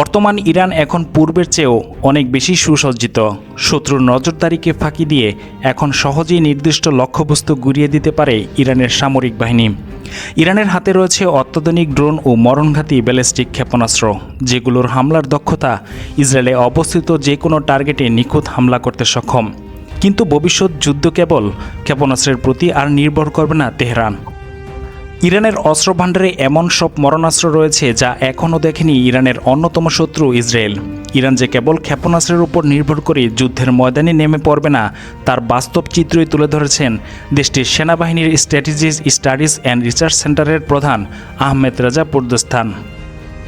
বর্তমান ইরান এখন পূর্বের চেয়েও অনেক বেশি সুসজ্জিত। শত্রুর নজরদারিকে ফাঁকি দিয়ে এখন সহজেই নির্দিষ্ট লক্ষ্যবস্তু গুড়িয়ে দিতে পারে ইরানের সামরিক বাহিনী। ইরানের হাতে রয়েছে অত্যাধুনিক ড্রোন ও মরণঘাতী ব্যালিস্টিক ক্ষেপণাস্ত্র, যেগুলোর হামলার দক্ষতা ইসরায়েলে অবস্থিত যে কোনো টার্গেটে নিখুঁত হামলা করতে সক্ষম। কিন্তু ভবিষ্যৎ যুদ্ধ কেবল ক্ষেপণাস্ত্রের প্রতি আর নির্ভর করবে না তেহরান। ইরানের অস্ত্রভাণ্ডারে এমন সব মরণাস্ত্র রয়েছে যা এখনও দেখেনি ইরানের অন্যতম শত্রু ইসরায়েল। ইরান যে কেবল ক্ষেপণাস্ত্রের উপর নির্ভর করে যুদ্ধের ময়দানে নেমে পড়বে না, তার বাস্তব চিত্রই তুলে ধরেছেন দেশটির সেনাবাহিনীর স্ট্র্যাটেজিস স্টাডিজ অ্যান্ড রিসার্চ সেন্টারের প্রধান আহমেদ রাজা পুরদস্তান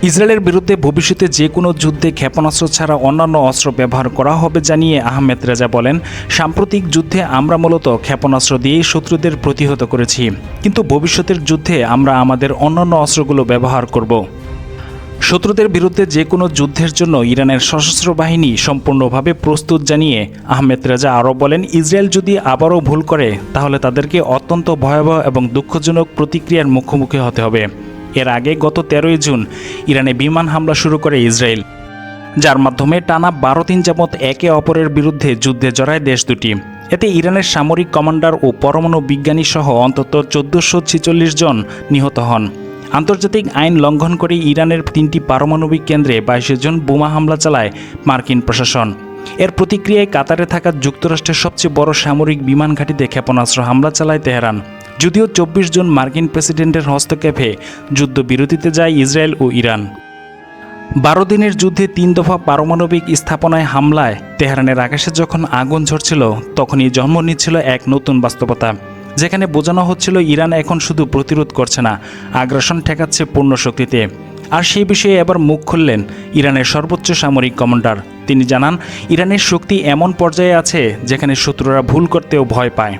ইসরায়েলের বিরুদ্ধে ভবিষ্যতে যে কোনো যুদ্ধে ক্ষেপণাস্ত্র ছাড়া অন্যান্য অস্ত্র ব্যবহার করা হবে জানিয়ে আহমেদ রেজা বলেন, সাম্প্রতিক যুদ্ধে আমরা মূলত ক্ষেপণাস্ত্র দিয়েই শত্রুদের প্রতিহত করেছি, কিন্তু ভবিষ্যতের যুদ্ধে আমরা আমাদের অন্যান্য অস্ত্রগুলো ব্যবহার করব। শত্রুদের বিরুদ্ধে যে কোনো যুদ্ধের জন্য ইরানের সশস্ত্র বাহিনী সম্পূর্ণভাবে প্রস্তুত জানিয়ে আহমেদ রেজা আরও বলেন, ইসরায়েল যদি আবারও ভুল করে, তাহলে তাদেরকে অত্যন্ত ভয়াবহ এবং দুঃখজনক প্রতিক্রিয়ার মুখোমুখি হতে হবে। এর আগে গত তেরোই জুন ইরানে বিমান হামলা শুরু করে ইসরায়েল, যার মাধ্যমে টানা বারো দিন যাবৎ একে অপরের বিরুদ্ধে যুদ্ধে জড়ায় দেশ দুটি। এতে ইরানের সামরিক কমান্ডার ও পরমাণু বিজ্ঞানী সহ অন্তত চোদ্দোশো ছেচল্লিশ জন নিহত হন। আন্তর্জাতিক আইন লঙ্ঘন করে ইরানের তিনটি পারমাণবিক কেন্দ্রে বাইশে জন বোমা হামলা চালায় মার্কিন প্রশাসন। এর প্রতিক্রিয়ায় কাতারে থাকা যুক্তরাষ্ট্রের সবচেয়ে বড় সামরিক বিমান ঘাঁটিতে ক্ষেপণাস্ত্র হামলা চালায় তেহরান। যদিও চব্বিশ জন মার্কিন প্রেসিডেন্টের হস্তক্ষেপে যুদ্ধবিরতিতে যায় ইসরায়েল ও ইরান। বারো দিনের যুদ্ধে তিন দফা পারমাণবিক স্থাপনায় হামলায় তেহরানের আকাশে যখন আগুন ঝরছিল, তখনই জন্ম নিচ্ছিল এক নতুন বাস্তবতা, যেখানে বোঝানো হচ্ছিল ইরান এখন শুধু প্রতিরোধ করছে না, আগ্রাসন ঠেকাচ্ছে পূর্ণ শক্তিতে আর সেই বিষয়ে এবার মুখ খুললেন ইরানের সর্বোচ্চ সামরিক কমান্ডার। তিনি জানান, ইরানের শক্তি এমন পর্যায়ে আছে যেখানে শত্রুরা ভুল করতেও ভয় পায়।